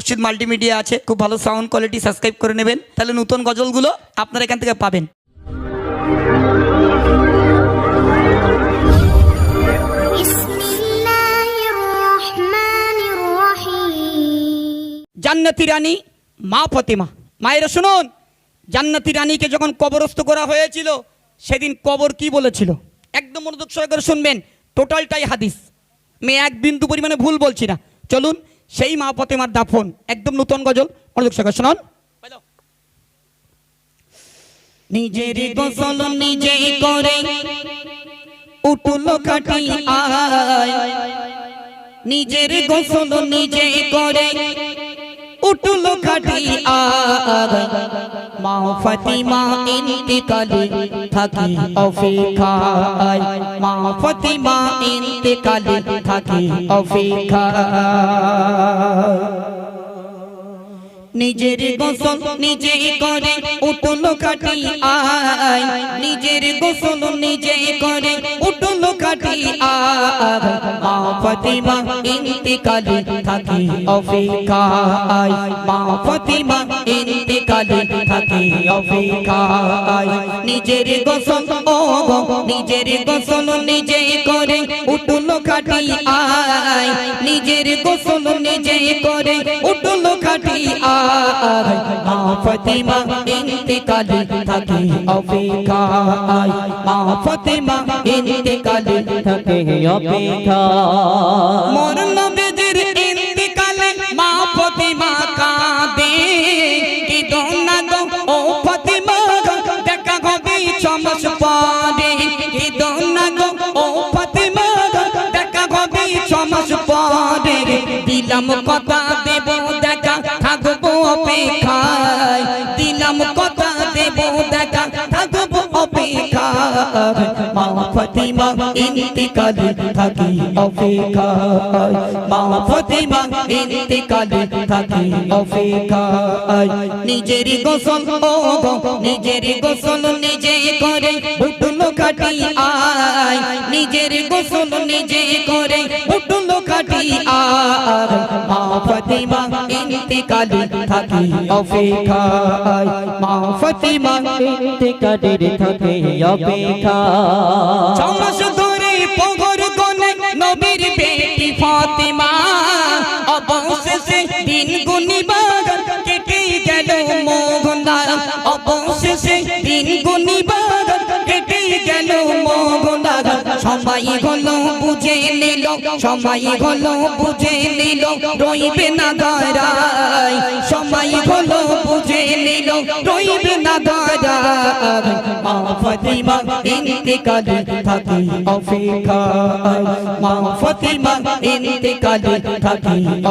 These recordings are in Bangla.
মসজিদ মাল্টিমিডিয়া আছে খুব ভালো সাউন্ড কোয়ালিটি সাবস্ক্রাইব করে নেবেন। তাহলে নতুন গজলগুলো আপনারা এখান থেকে পাবেন। জান্নাতি রানী মা ফতিমা। মায়েরা শুনুন জান্নাতি রানীকে যখন কবরস্থ করা হয়েছিল সেদিন কবর কি বলেছিল? একদম মনোযোগ সহকারে শুনবেন টোটালটাই হাদিস। মেয়ে এক বিন্দু পরিমাণে ভুল বলছি না। চলুন সেই মা ফতেমার দাফন, একদম নতুন গজল। মনোযোগ সঙ্গে শুনুন। নিজের গোসল নিজে করে, উঠল কাটি আয়। নিজের গোসল নিজে করে উঠল খাটি আগ। মা ফাতিমা ইন্তেকালে থাকি অপেক্ষায়। মা ফাতিমা ইন্তেকালে থাকি নিজের গোসল নিজে করে উঠল কাটি আয় নিজের গোসল নিজে করে উঠল কাটি আয় ফতিমা ইন্তিকালে থাকি অপেক্ষায় মা ফতিমা ইন্তিকালে থাকি অপেক্ষায় নিজের গোসল, ও নিজের গোসল নিজে করে উঠল কাটি আয় নিজের গোসল নিজে করে উঠল কাটি আয় ফতিমা ইন্তেকালে থাকি অপেক্ষায়। মা ফতিমা ইন্তেকালে থাকে অপেক্ষা মোর নবীজির ইন্তেকালে মা ফতিমা কাঁদে। কি দোনা গো ও ফতিমা, দেখা হবে চমস পরে কি দোনা গো ও ফতিমা, দেখা হবে চমস পরে দিলাম কথা দেখা থাকব অপেক্ষায় মা ফতিমা ইন্তিকালে থাকি অপেক্ষায় মা ফতিমা ইন্তিকালে থাকি অপেক্ষায় নিজের গোসল নিজের গোসল নিজে করে উঠল কাটি আয়। নিজের গোসল নিজে করে উঠল কাটি মা ফতিমা ইন্তিকালে থাকি অপেক্ষায়। মা ফতিমা ইন্তেকালের থাকি অপেক্ষায়। ছমাস ধরে পগর কোনে নবীর বেটি ফাতিমা। অবশেষে দিন গুনিবার বুঝে নিল সবাই হলো বুঝে নিল, রইবে না দাঁড়ায় সবাই হলো বুঝে নিল, রইবে না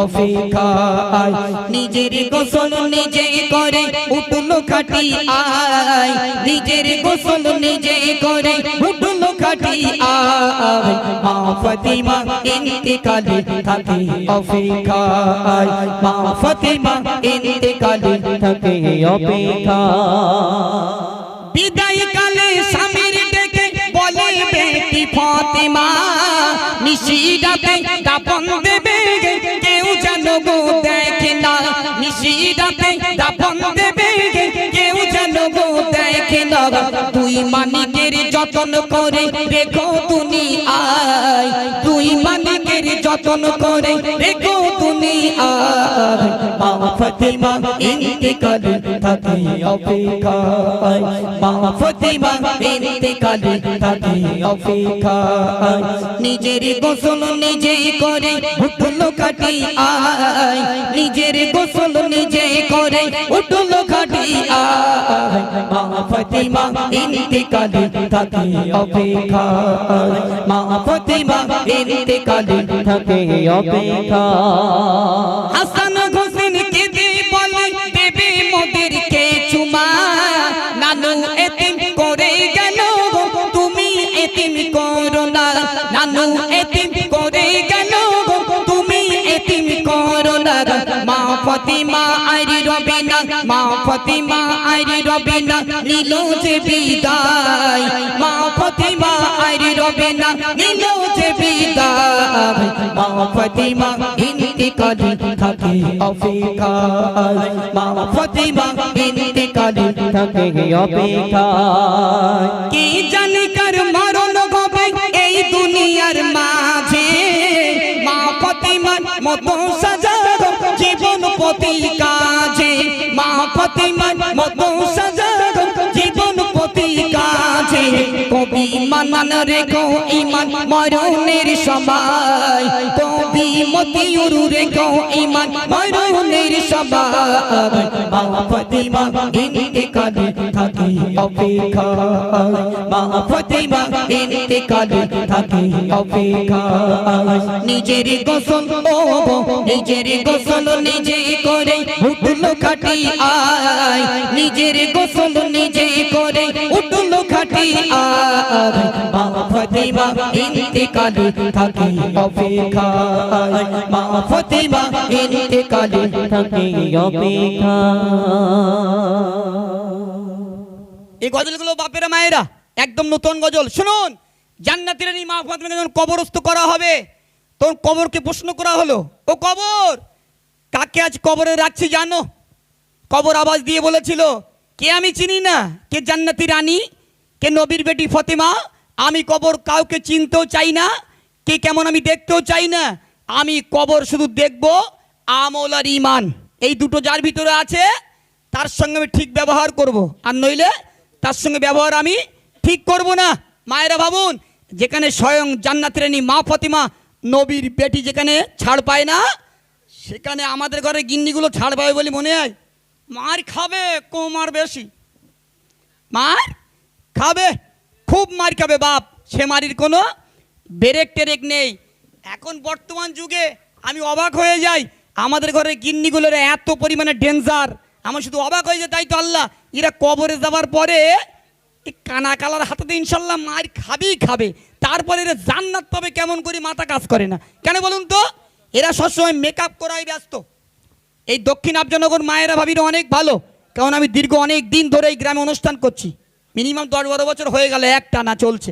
অপেক্ষায়। নিজের গোসল নিজে করে, উঠল খাটি আয়। নিজের গোসল নিজে করে, উঠল বিদায় কালে স্বামীর ডেকে ফতেমা নিশিরাতে দাপন দেবে কেউ যেন গো দেখে না নিশিরাতে তুই মানিকের যতন করে রেখো তুমি আয় তুই মানিকের যতন করে রেখো তুমি নিজের গোসল নিজে করে উঠল কাটি আয় নিজের গোসল করে কাটি মা ফতিমা ইন্তেকালে থাকি অপেক্ষায়। মা ফতিমা ইন্তেকালে থাকে অপেক্ষা হাসান হোসেন কে দে বলে, দেবে মোদেরকে চুমা। নানু এতিম করে গেল, তুমি এতিম করো না। নানু ফতিমা আইরি রবে না নীল যে বিদায়। মা ফতিমা আইরি রবে না নীল যে বিদায়। মা ফতিমা ইন্তে ইন্তেকালি থাকে অপেক্ষায়। মা ফতিমা ইন্তেকালি থাকে অপেক্ষায়। কি জানি কার মরণ হবে এই দুনিয়ার মাঝে? মা ফতিমার মতো সাজাবো জীবন মা ফতিমার মতো সাজাবো মানান রেখো, ইমান মরণের সময়। কবি মতিউর রেখো, ইমান মরণের সময়। মা ফতিমা ইন্তেকালে থাকে অপেক্ষায় মা ফতিমা ইন্তেকালে থাকে অপেক্ষায় নিজের গোসল ও নিজের গোসল নিজে করে উঠল খাটি আয়। নিজের গোসল নিজে করে উঠল খাটি আয় মা ফতিমা থাকে অপেক্ষায়। মা ফতিমা থাকে অপেক্ষা এই গজলগুলো বাপেরা মায়েরা একদম নতুন গজল। শুনুন মা ফাতেমাকে যখন কবরস্থ করা হবে। তখন কবরকে প্রশ্ন করা হলো, ও কবর, কাকে আজ কবরে রাখছি জানো? কবর আওয়াজ দিয়ে বলেছিল, কে আমি চিনি না? কে জান্নাতি রানী? কে নবীর বেটি ফতেমা? আমি কবর কাউকে চিনতেও চাই না। কে কেমন আমি দেখতেও চাই না। আমি কবর শুধু দেখব আমল আর ইমান এই দুটো যার ভিতরে আছে, তার সঙ্গে আমি ঠিক ব্যবহার করব। আর নইলে তার সঙ্গে ব্যবহার আমি ঠিক করব না। মায়েরা ভাবুন, যেখানে স্বয়ং জান্নাতের রানী মা ফতিমা, নবীর বেটি যেখানে ছাড় পায় না, সেখানে আমাদের ঘরে গিন্নিগুলো ছাড় পাবে বলে মনে হয়। মার খাবে কোমার বেশি। মার? খাবে, খুব মার খাবে বাপ। সে মারির কোনো বেরেক টেরেক নেই। এখন বর্তমান যুগে আমি অবাক হয়ে যাই। আমাদের ঘরে গিন্নিগুলোর এত পরিমাণে ডেঞ্জার আমার শুধু অবাক হয়ে যায় তাই তো আল্লাহ। এরা কবরে যাওয়ার পরে কানা কালার হাতে ইনশাল্লাহ মার খাবেই খাবে। তারপরে এরা জান্নাত পাবে, কেমন করে মাথা কাজ করে না। কেন বলুন তো? এরা সবসময় মেকআপ করাই ব্যস্ত। এই দক্ষিণ আবজনগর মায়েরা ভাবির অনেক ভালো। কারণ আমি দীর্ঘ অনেক দিন ধরে এই গ্রামে অনুষ্ঠান করছি। মিনিমাম দশ বারো বছর হয়ে গেল একটা না চলছে।